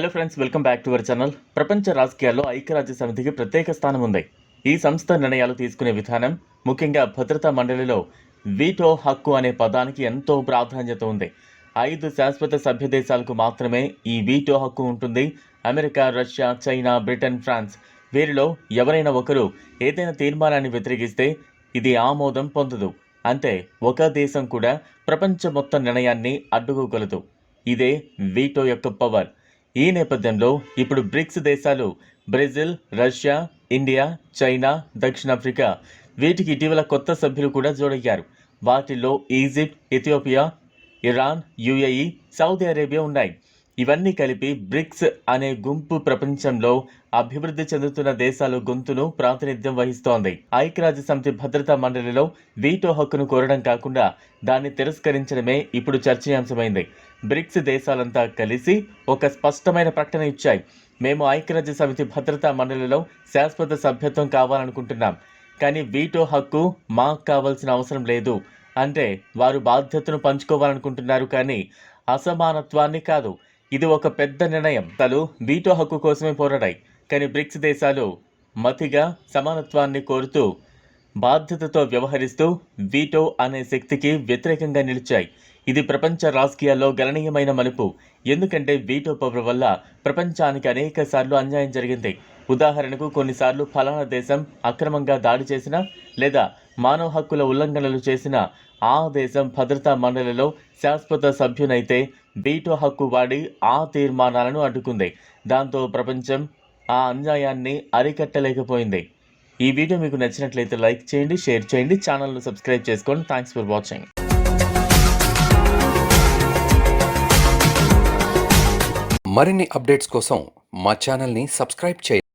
Hello friends welcome back to our channel ప్రపంచ రాజకీయాల్లో ఐక్యరాజ్య సమితికి ప్రత్యేక స్థానం ఉంది. ఈ సంస్థ నిర్ణయాలు తీసుకునే విధానం ముఖ్యంగా భద్రతా మండలిలో వీటో హక్కు అనే పదానికి ఎంతో ప్రాధాన్యత ఉంది. ఐదు శాశ్వత సభ్య దేశాలకు మాత్రమే ఈ వీటో హక్కు ఉంటుంది. America Russia China Britain France. వీరిలో ఎవరైనా ఒకరు ఏదైనా తీర్మానాన్ని వ్యతిరేకిస్తే ఇది ఆమోదం పొందదు. అంటే ఒక దేశం కూడా ప్రపంచ మొత్తం నిర్ణయాన్ని అడ్డుకోగలదు. ఇదే వీటో యొక్క పవర్ ఈ నేపథ్యంలో ఇప్పుడు బ్రిక్స్ దేశాలు బ్రెజిల్ రష్యా ఇండియా చైనా దక్షిణాఫ్రికా వీటికి ఇటీవల కొత్త సభ్యులు కూడా జోడయ్యారు. వాటిల్లో Egypt Ethiopia Iran UAE Saudi Arabia ఉన్నాయి. ఇవన్నీ కలిపి బ్రిక్స్ అనే గుంపు ప్రపంచంలో అభివృద్ధి చెందుతున్న దేశాల గొంతును ప్రాతినిధ్యం వహిస్తోంది. ఐక్యరాజ్య సమితి భద్రతా మండలిలో వీటో హక్కును కోరడం కాకుండా దాన్ని తిరస్కరించడమే ఇప్పుడు చర్చనీయాంశమైంది. బ్రిక్స్ దేశాలంతా కలిసి ఒక స్పష్టమైన ప్రకటన ఇచ్చాయి. మేము ఐక్యరాజ్య సమితి భద్రతా మండలిలో శాశ్వత సభ్యత్వం కావాలనుకుంటున్నాం. కానీ వీటో హక్కు మాకు కావాల్సిన అవసరం లేదు. అంటే వారు బాధ్యతను పంచుకోవాలనుకుంటున్నారు కానీ అసమానత్వాన్ని కాదు. ఇది ఒక పెద్ద నిర్ణయం. తలు వీటో హక్కు కోసమే పోరాడాయి. కానీ బ్రిక్స్ దేశాలు మతిగా సమానత్వాన్ని కోరుతూ బాధ్యతతో వ్యవహరిస్తూ వీటో అనే శక్తికి వ్యతిరేకంగా నిలిచాయి. ఇది ప్రపంచ రాజకీయాల్లో గణనీయమైన మలుపు. ఎందుకంటే వీటో పవర్ వల్ల ప్రపంచానికి అనేక సార్లు అన్యాయం జరిగింది. ఉదాహరణకు కొన్నిసార్లు ఫలానా దేశం అక్రమంగా దాడి చేసిన లేదా మానవ హక్కుల ఉల్లంఘనలు చేసిన ఆ దేశం భద్రతా మండలిలో శాశ్వత సభ్యునైతే వీటో హక్కు వాడి ఆ తీర్మానాలను అడ్డుకుంది. దాంతో ప్రపంచం ఆ అన్యాయాన్ని అరికట్టలేకపోయింది. ఈ వీడియో మీకు నచ్చినట్లయితే లైక్ చేయండి షేర్ చేయండి ఛానల్ను సబ్స్క్రైబ్ చేసుకోండి. థ్యాంక్స్ ఫర్ వాచింగ్ మరిన్ని అప్డేట్స్ కోసం మా ఛానల్ని సబ్స్క్రైబ్ చేయండి.